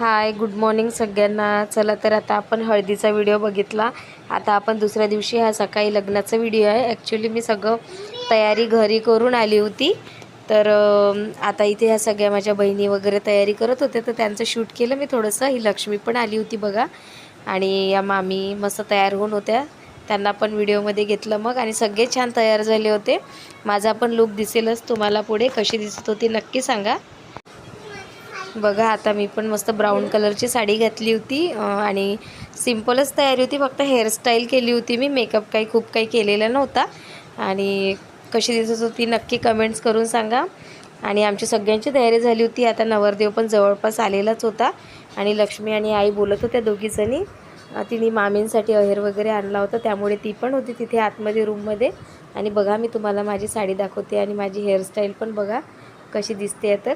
Hi good morning सगळ्यांना. चला तर आता आपण हळदीचा व्हिडिओ बघितला. आता आपण दुसऱ्या दिवशी हा सकाळी लग्नाचा व्हिडिओ आहे. ॲक्च्युली मी सगळं तयारी घरी करून आली होती. तर आता इथे ह्या सगळ्या माझ्या बहिणी वगैरे तयारी करत होते तर त्यांचं शूट केलं मी थोडंसं. ही लक्ष्मी पण आली होती बघा. आणि या मामी मस्त तयार होऊन होत्या. त्यांना पण व्हिडिओमध्ये घेतलं मग. आणि सगळे छान तयार झाले होते. माझा पण लुक दिसेलच तुम्हाला पुढे. कशी दिसत होती नक्की सांगा. बघा आता मी पण मस्त ब्राऊन कलरची साडी घातली होती आणि सिम्पलच तयारी होती फक्त हेअरस्टाईल केली होती मी मेकअप काही खूप काही केलेला नव्हता. आणि कशी दिसत होती नक्की कमेंट्स करून सांगा. आणि आमची सगळ्यांची तयारी झाली होती आता नवरदेव पण जवळपास आलेलाच होता. आणि लक्ष्मी आणि आई बोलत होत्या दोघीजणी. तिने मामींसाठी अहेर वगैरे आणला होता त्यामुळे ती पण होती तिथे आतमध्ये रूममध्ये आणि बघा मी तुम्हाला माझी साडी दाखवते आणि माझी हेअरस्टाईल पण बघा कशी दिसते तर.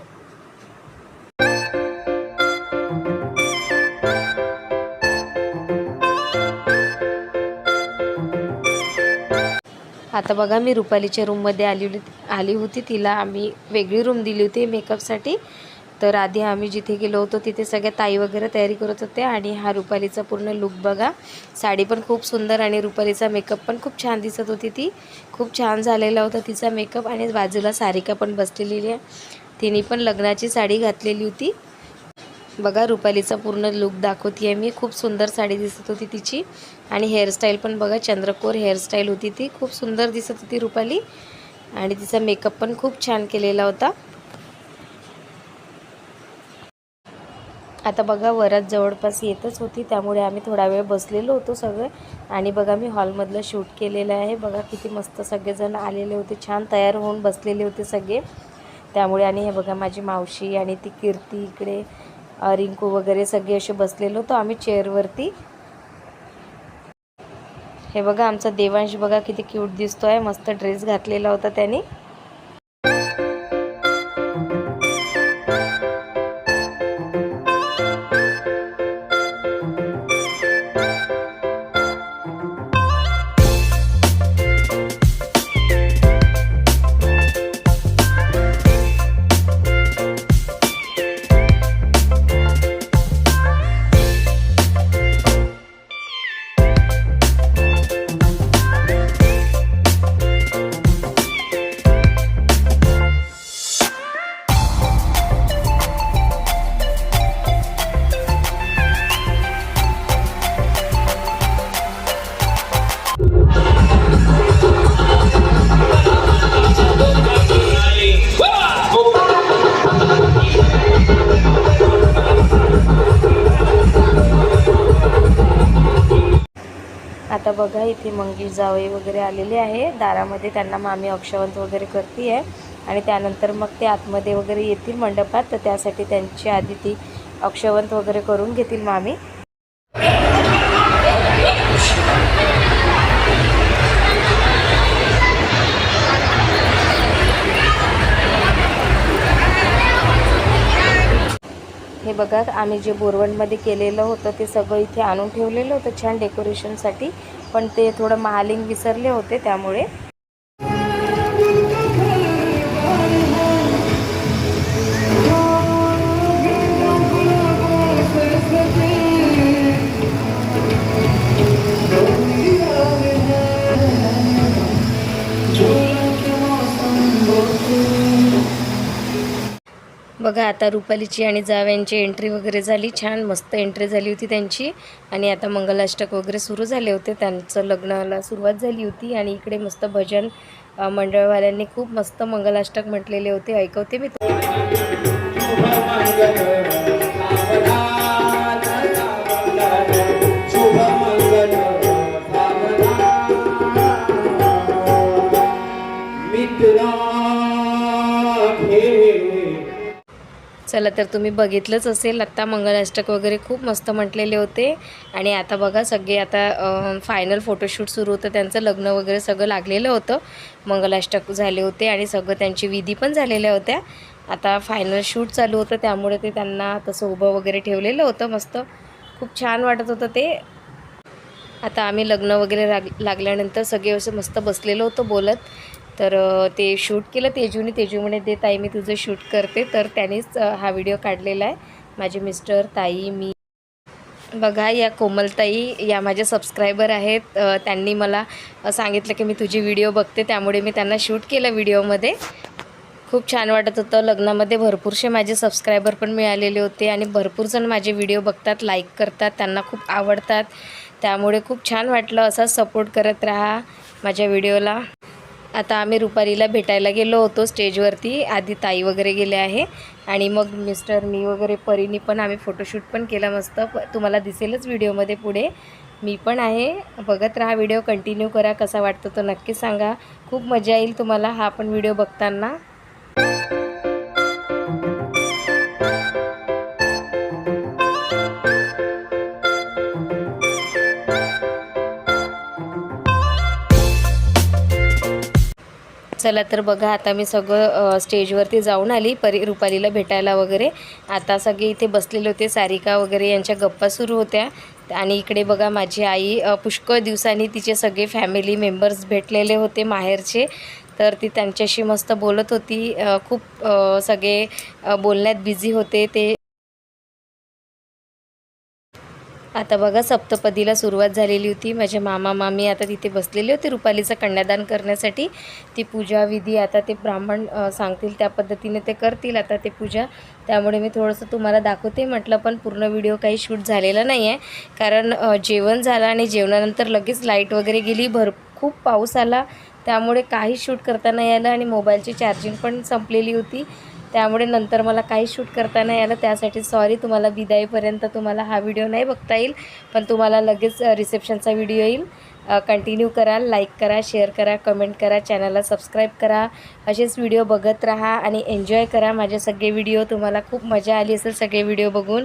आता बघा मी रुपालीच्या रूममध्ये आली आली होती. तिला आम्ही वेगळी रूम दिली होती मेकअपसाठी तर आधी आम्ही जिथे गेलो होतो तिथे सगळ्या ताई वगैरे तयारी करत होते. आणि हा रुपालीचा पूर्ण लुक बघा. साडी पण खूप सुंदर आणि रुपालीचा मेकअप पण खूप छान दिसत होती ती. खूप छान झालेला होता तिचा मेकअप आणि बाजूला सारिका पण बसलेली आहे. तिने पण लग्नाची साडी घातलेली होती. बघा रुपालीचा पूर्ण लुक दाखवते आहे मी खूप सुंदर साडी दिसत होती तिची. आणि हेअरस्टाईल पण बघा चंद्रकोर हेअरस्टाईल होती ती. खूप सुंदर दिसत होती रुपाली. आणि तिचा मेकअप पण खूप छान केलेला होता. आता बघा वरात जवळपास येतच होती. त्यामुळे आम्ही थोडा वेळ बसलेलो होतो सगळे. आणि बघा मी हॉलमधलं शूट केलेलं आहे. बघा किती मस्त सगळेजण आलेले होते. छान तयार होऊन बसलेले होते सगळे. त्यामुळे आणि हे बघा माझी मावशी आणि ती कीर्ती इकडे रिंकू वगैरे सगळे असे बसलेलो होतो आम्ही चेअरवरती हे बघा आमचा देवांश बघा किती क्यूट दिसतोय. मस्त ड्रेस घातलेला होता त्याने. आता बघा इथे मंगेश जावई वगैरे आलेले आहे. दारामध्ये त्यांना मामी अक्षवंत वगैरे करते आहे आणि त्यानंतर मग ते आतमध्ये वगैरे येतील मंडपात. तर त्यासाठी त्यांची आधी ती अक्षवंत वगैरे करून घेतील मामी. हे बघा आम्ही जे बोरवणमध्ये केलेलं होतं ते सगळं इथे आणून ठेवलेलं होतं छान डेकोरेशनसाठी. पण ते थोडं महालिंग विसरले होते त्यामुळे. बघा आता रुपालीची आणि जाव्यांची एंट्री वगैरे झाली. छान मस्त एंट्री झाली होती त्यांची. आणि आता मंगलाष्टक वगैरे सुरू झाले होते. त्यांचं लग्नाला सुरुवात झाली होती. आणि इकडे मस्त भजन मंडळवाल्यांनी खूप मस्त मंगलाष्टक म्हटलेले होते. ऐकवते मी चला तर तुम्ही बघितलंच असेल आत्ता मंगलाष्टक वगैरे खूप मस्त म्हटलेले होते. आणि आता बघा सगळे आता फायनल फोटोशूट सुरू होतं. त्यांचं लग्न वगैरे सगळं लागलेलं होतं. मंगलाष्टक झाले होते आणि सगळं त्यांची विधी पण झालेल्या होत्या. आता फायनल शूट चालू होतं त्यामुळे ते त्यांना तसं उभं वगैरे ठेवलेलं होतं मस्त. खूप छान वाटत होतं ते. आता आम्ही लग्न वगैरे लाग लागल्यानंतर सगळे असं मस्त बसलेलो होतो बोलत. तर ते शूट केलं तेजूने तेजू म्हणे दे ताई मी तुझं शूट करते. तर त्यानेच हा व्हिडिओ काढलेला आहे. माझे मिस्टर ताई मी. बघा या कोमलताई या माझ्या सबस्क्रायबर आहेत. त्यांनी मला सांगितलं की मी तुझी व्हिडिओ बघते. त्यामुळे मी त्यांना शूट केलं व्हिडिओमध्ये. खूप छान वाटत होतं. लग्नामध्ये भरपूरसे माझे सबस्क्रायबर पण मिळालेले होते आणि भरपूर जण माझे व्हिडिओ बघतात लाईक करतात त्यांना खूप आवडतात. त्यामुळे खूप छान वाटलं. असाच सपोर्ट करत राहा माझ्या व्हिडिओला. आता आम्ही रुपारीला भेटायला गेलो होतो स्टेजवरती. आधी ताई वगैरे गेले आहे. आणि मग मिस्टर मी वगैरे परीनी पण आम्ही फोटोशूट पण केला मस्त. प तुम्हाला दिसेलच व्हिडिओमध्ये पुढे. मी पण आहे. बघत राहा व्हिडिओ कंटिन्यू करा. कसा वाटतो तो नक्की सांगा. खूप मजा येईल तुम्हाला हा पण व्हिडिओ बघताना. चला तर बघा आता मी सगळं स्टेजवरती जाऊन आली परी रुपालीला भेटायला वगैरे. आता सगळे इथे बसलेले होते सारिका वगैरे यांच्या गप्पा सुरू होत्या. आणि इकडे बघा माझी आई पुष्कळ दिवसांनी तिचे सगळे फॅमिली मेंबर्स भेटलेले होते माहेरचे. तर ती त्यांच्याशी मस्त बोलत होती. खूप सगळे बोलण्यात बिझी होते ते. आता बघा सप्तपदीला सुरुवात झालेली होती. माझे मामा मामी आता तिथे बसलेले होते रुपालीचं कन्यादान करण्यासाठी. ती पूजा विधी आता ते ब्राह्मण सांगतील त्या पद्धतीने ते करतील आता ते पूजा. त्यामुळे मी थोडंसं तुम्हाला दाखवते. म्हटलं पण पूर्ण व्हिडिओ काही शूट झालेला नाही आहे कारण जेवण झालं आणि जेवणानंतर लगेच लाइट वगैरे गेली. भर खूप पाऊस आला. त्यामुळे काही शूट करता नाही आलं आणि मोबाईलची चार्जिंग पण संपलेली होती. त्यामुळे नंतर मला काही शूट करता नाही आलं. त्यासाठी सॉरी तुम्हाला विदाईपर्यंत तुम्हाला हा व्हिडिओ नाही बघता येईल. पण तुम्हाला लगेच रिसेप्शनचा व्हिडिओ येईल. कंटिन्यू करा लाईक करा शेअर करा कमेंट करा चॅनलला सबस्क्राईब करा. असेच व्हिडिओ बघत राहा आणि एन्जॉय करा. माझे सगळे व्हिडिओ तुम्हाला खूप मजा आली असेल सगळे व्हिडिओ बघून.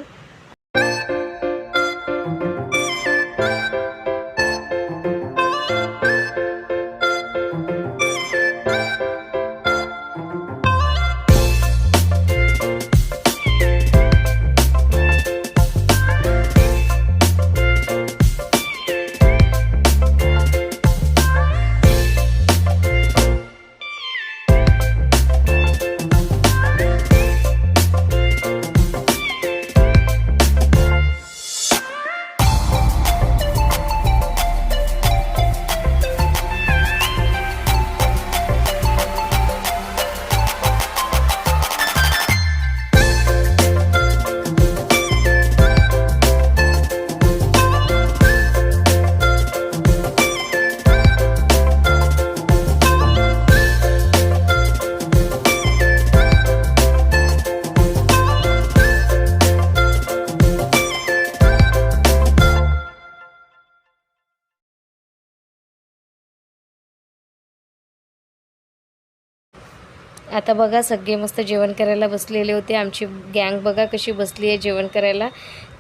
आता बघा सगळे मस्त जेवण करायला बसलेले होते. आमची गँग बघा कशी बसली आहे जेवण करायला.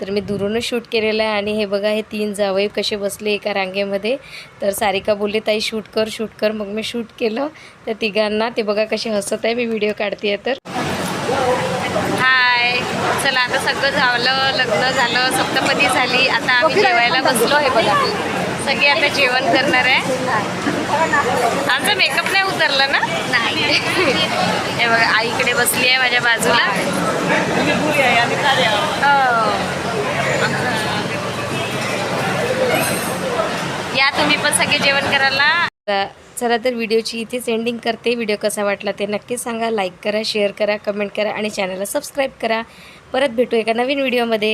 तर मी दुरूनच शूट केलेलं आहे आणि हे बघा हे तीन जावई कसे बसले एका रांगेमध्ये. तर सारिका बोलली ताई शूट कर शूट कर. मग मी शूट केलं. त्या तिघांना ते बघा कसे हसत आहे मी व्हिडिओ काढते तर. हाय चला आता सगळं झालं लग्न झालं सप्तपदी झाली. आता आम्ही जेवायला बसलो. आहे बघा. सगळे आता जेवण करणार आहे. आमचा मेकअप नाही उतरला ना? नाही. हे बघा आईकडे बसली आहे माझ्या बाजूला. हो. या तुम्ही पण सगळे जेवण करायला. चला तर व्हिडिओची इथेच एंडिंग करते. व्हिडिओ कसा वाटला ते नक्की सांगा. लाईक करा शेअर करा कमेंट करा आणि चॅनलला सबस्क्राईब करा. परत भेटू एका नवीन व्हिडिओमध्ये